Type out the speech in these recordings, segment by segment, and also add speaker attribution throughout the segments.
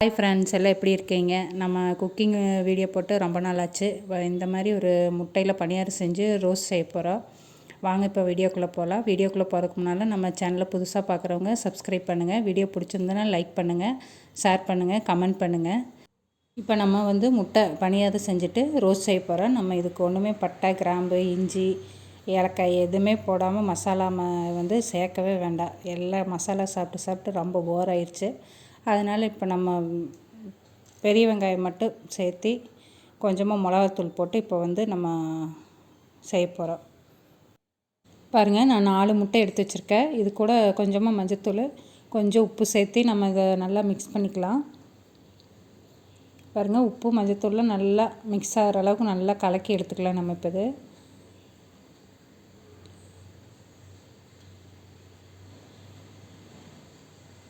Speaker 1: Hi friends எல்லாம் எப்படி இருக்கீங்க? நம்ம குக்கிங் வீடியோ போட்டு ரொம்ப நாள் ஆச்சு. இந்த மாதிரி ஒரு முட்டையில் பணியாரம் செஞ்சு ரோஸ் செய்ய போகிறோம் வாங்க இப்போ வீடியோக்குள்ளே போகலாம் வீடியோக்குள்ளே போகிறதுக்கு முன்னால் நம்ம சேனலை புதுசாக பார்க்குறவங்க சப்ஸ்கிரைப் பண்ணுங்கள் வீடியோ பிடிச்சிருந்தனா லைக் பண்ணுங்கள் ஷேர் பண்ணுங்கள் கமெண்ட் பண்ணுங்கள் இப்போ நம்ம வந்து முட்டை பணியாரம் செஞ்சுட்டு ரோஸ் செய்ய போகிறோம் நம்ம இதுக்கு ஒன்றுமே பட்டை கிராம்பு இஞ்சி ஏலக்காய் எதுவுமே போடாமல் மசாலா ம வந்து சேர்க்கவே வேண்டாம். எல்லா மசாலா சாப்பிட்டு சாப்பிட்டு ரொம்ப போர் ஆயிடுச்சு அதனால் இப்போ நம்ம பெரிய வெங்காயம் மட்டும் சேர்த்து கொஞ்சமாக மிளகாத்தூள் போட்டு இப்போ வந்து நம்ம செய்ய போகிறோம் பாருங்கள் நான் நாலு முட்டை எடுத்து வச்சுருக்கேன். இது கூட கொஞ்சமாக மஞ்சத்தூள் கொஞ்சம் உப்பு சேர்த்து நம்ம இதை நல்லா மிக்ஸ் பண்ணிக்கலாம். பாருங்கள் உப்பு மஞ்சத்தூள்லாம் நல்லா மிக்ஸ் ஆகிற அளவுக்கு நல்லா கலக்கி எடுத்துக்கலாம் நம்ம இப்போ இது.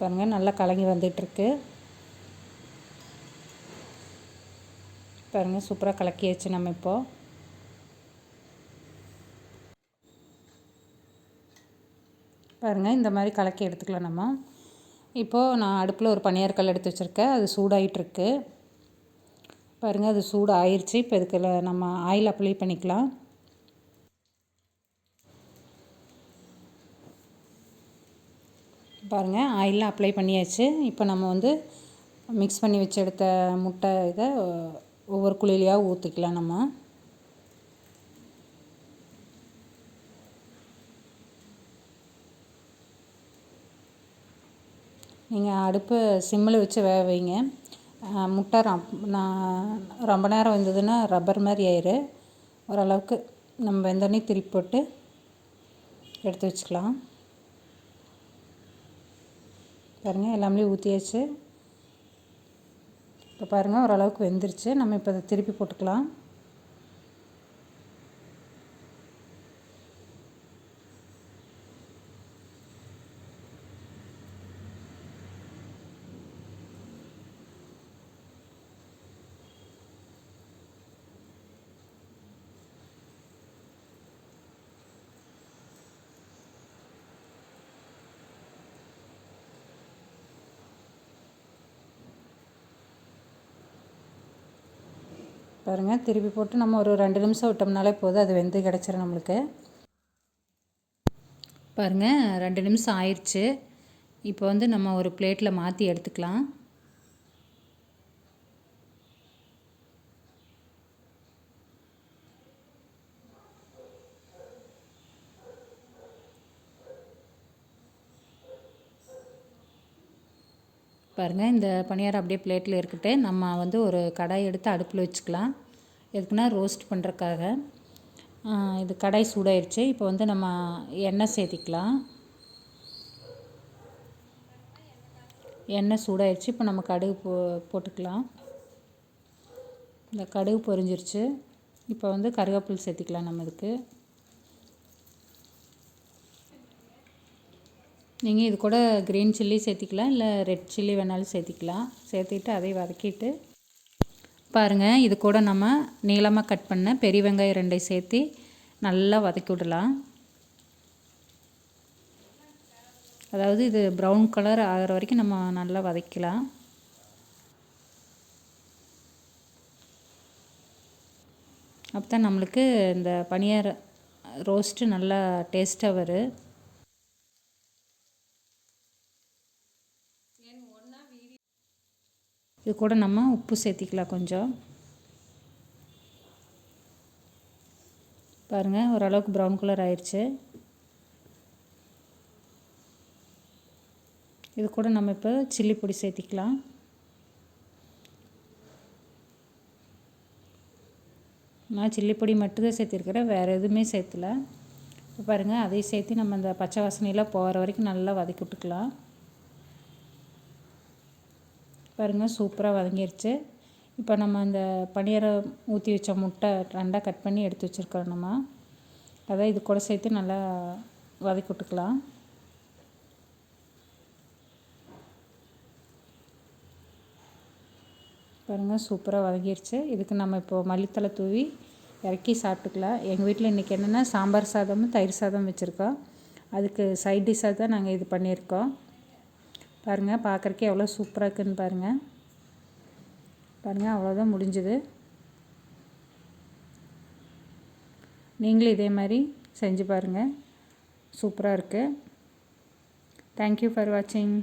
Speaker 1: பாருங்கள் நல்லா கலங்கி வந்துட்டுருக்கு. பாருங்கள் சூப்பராக கலக்கியாச்சு நம்ம இப்போது பாருங்கள் இந்த மாதிரி கலக்கி எடுத்துக்கலாம் நம்ம. இப்போது நான் அடுப்பில் ஒரு பனியாரக்கல் எடுத்து வச்சுருக்கேன் அது சூடாயிட்டுருக்கு. பாருங்கள் அது சூடு ஆயிடுச்சு இப்போ இதுக்கு நம்ம ஆயில் அப்ளை பண்ணிக்கலாம். பாருங்கள் ஆயிலெலாம் அப்ளை பண்ணியாச்சு. இப்போ நம்ம வந்து மிக்ஸ் பண்ணி வச்சு எடுத்த முட்டை இதை ஒவ்வொரு குழிலையாக ஊற்றிக்கலாம் நம்ம. நீங்கள் அடுப்பு சிம்மில் வச்சு வேக வைங்க. முட்டை ரம் நான் ரொம்ப நேரம் வந்ததுன்னா ரப்பர் மாதிரி ஆயிரு. ஓரளவுக்கு நம்ம வெந்தோடனே திருப்பி போட்டு எடுத்து வச்சுக்கலாம். பாருங்கள் எல்லாமே ஊற்றியாச்சு இப்போ பாருங்கள் ஓரளவுக்கு வெந்துருச்சு. நம்ம இப்போ அதை திருப்பி போட்டுக்கலாம். பாருங்கள் திருப்பி போட்டு நம்ம ஒரு ரெண்டு நிமிஷம் விட்டோம்னாலே போதும். அது வெந்து கிடச்சிரும் நம்மளுக்கு. பாருங்கள் ரெண்டு நிமிஷம் ஆயிடுச்சு. இப்போ வந்து நம்ம ஒரு பிளேட்டில் மாற்றி எடுத்துக்கலாம். பாருங்கள் இந்த பணியாரம் அப்படியே பிளேட்டில் இருக்கிட்டு நம்ம வந்து ஒரு கடாய் எடுத்து அடுப்பில் வச்சுக்கலாம். எதுக்குன்னா ரோஸ்ட் பண்ணுறக்காக இது கடாய் சூடாயிருச்சு இப்போ வந்து நம்ம எண்ணெய் சேர்த்திக்கலாம் எண்ணெய் சூடாயிருச்சு இப்போ நம்ம கடுகு போ போட்டுக்கலாம். இந்த கடுகு பொரிஞ்சிருச்சு. இப்போ வந்து கருவேப்பில் சேர்த்திக்கலாம் நம்ம இதுக்கு. நீங்கள் இது கூட க்ரீன் சில்லி சேர்த்திக்கலாம் இல்லை ரெட் சில்லி வேணாலும் சேர்த்திக்கலாம். சேர்த்திட்டு அதை வதக்கிட்டு பாருங்கள் இது கூட நம்ம நீளமாக கட் பண்ண பெரிய வெங்காயம் ரெண்டை சேர்த்து நல்லா வதக்கி விடலாம். அதாவது இது ப்ரௌன் கலர் ஆகிற வரைக்கும் நம்ம நல்லா வதக்கலாம். அப்போ தான் நம்மளுக்கு இந்த பனியார ரோஸ்ட்டு நல்லா டேஸ்ட்டாக வரும். இது கூட நம்ம உப்பு சேர்த்திக்கலாம் கொஞ்சம். பாருங்கள் ஓரளவுக்கு ப்ரௌன் கலர் ஆயிடுச்சு இது கூட நம்ம இப்போ சில்லி பொடி சேர்த்திக்கலாம். நான் சில்லி பொடி மட்டும்தான் சேர்த்திருக்கிறேன் வேறு எதுவுமே சேர்த்துல. இப்போ பாருங்கள் அதையும் சேர்த்து நம்ம அந்த பச்சை வாசனையெல்லாம் போகிற வரைக்கும் நல்லா வதக்கி விட்டுக்கலாம். பாருங்கள் சூப்பராக வதங்கிருச்சு. இப்போ நம்ம அந்த பனியாரம் ஊற்றி வச்ச முட்டை ரெண்டாக கட் பண்ணி எடுத்து வச்சுருக்கோம் நம்ம. அதை இது கூட சேர்த்து நல்லா வதக்கி விட்டுக்கலாம். பாருங்கள் சூப்பராக வதங்கிருச்சு. இதுக்கு நம்ம இப்போது மல்லித்தலை தூவி இறக்கி சாப்பிட்டுக்கலாம். எங்கள் வீட்டில் இன்றைக்கி என்னென்னா சாம்பார் சாதமும் தயிர் சாதம் வச்சுருக்கோம். அதுக்கு சைட் டிஷ்ஷாக தான் நாங்கள் இது பண்ணியிருக்கோம். பாருங்கள் பார்க்குறக்கே எவ்வளோ சூப்பராக இருக்குன்னு பாருங்கள் பாருங்கள் அவ்வளோதான் முடிஞ்சுது. நீங்களும் இதே மாதிரி செஞ்சு பாருங்கள் சூப்பராக இருக்குது தேங்க்யூ ஃபார் வாட்சிங்